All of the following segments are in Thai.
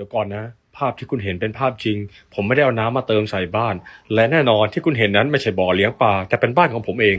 ดี๋ยวก่อนนะ ภาพที่คุณเห็นเป็นภาพจริง ผมไม่ได้เอาน้ำมาเติมใส่บ้าน และแน่นอนที่คุณเห็นนั้นไม่ใช่บ่อเลี้ยงปลาแต่เป็นบ้านของผมเอง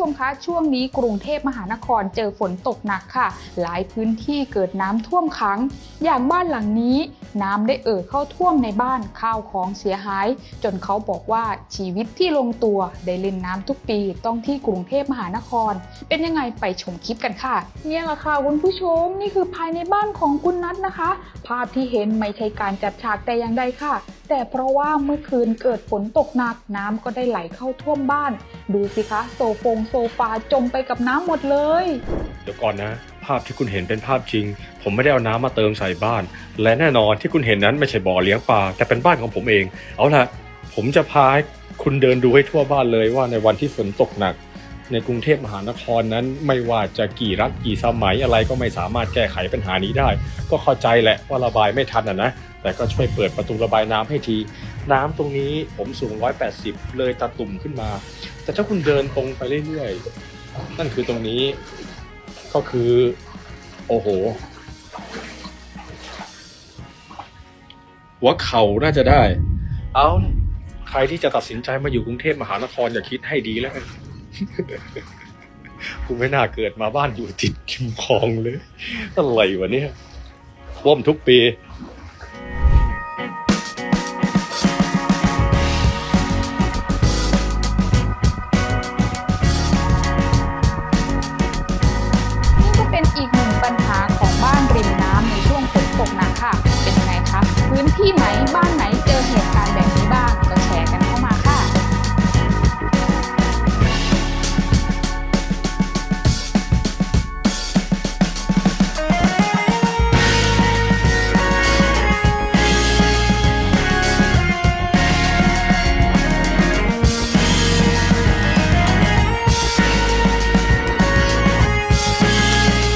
ชมคะช่วงนี้กรุงเทพมหานครเจอฝนตกหนักค่ะ หลายพื้นที่เกิดน้ำท่วมขัง อย่างบ้านหลังนี้ น้ำได้เอ่อเข้าท่วมในบ้านข้าวของเสียหาย จนเขาบอกว่าชีวิตที่ลงตัวได้เล่นน้ำทุกปีต้องที่กรุงเทพมหานคร เป็นยังไงไปชมคลิปกันค่ะ เนี่ยแหละค่ะคุณผู้ชมนี่คือภายในบ้านของคุณนัทนะคะ ภาพที่เห็นไม่ใช่การจัดฉากแต่อย่างใดค่ะ แต่เพราะว่าเมื่อคืนเกิดฝนตกหนักน้ำก็ได้ไหลเข้าท่วมบ้าน ดูสิคะโซฟงโซฟาจมไปกับน้ำหมดเลย เดี๋ยวก่อนนะ ภาพที่คุณเห็นเป็นภาพจริง ผมไม่ได้เอาน้ำมาเติมใส่บ้าน และแน่นอนที่คุณเห็นนั้นไม่ใช่บ่อเลี้ยงปลาแต่เป็นบ้านของผมเอง เอาล่ะ ผมจะพาคุณเดินดูให้ทั่วบ้านเลยว่าในวันที่ฝนตกหนัก ในกรุงเทพมหานครนั้นไม่ว่าจะกี่รัฐกี่สมัยอะไรก็ไม่สามารถแก้ไขปัญหานี้ได้ ก็เข้าใจแหละว่าระบายไม่ทันอะนะ แต่ก็ช่วยเปิดประตูระบายน้ำให้ที น้ำตรงนี้ผมสูง 180 เลยตาตุ่มขึ้นมา แต่ถ้าคุณเดินตรงไปเรื่อยๆ นั่นคือตรงนี้ก็คือ โอ้โห หัวเข่าน่าจะได้ เอาใครที่จะตัดสินใจมาอยู่กรุงเทพมหานครอย่าคิดให้ดีแล้วกันกูไม่น่าเกิดมาบ้านอยู่ติดริมคลองเลยอะไรวะเนี่ยท่วมทุกปี พื้นที่ไหนบ้านไหนเจอเหตุ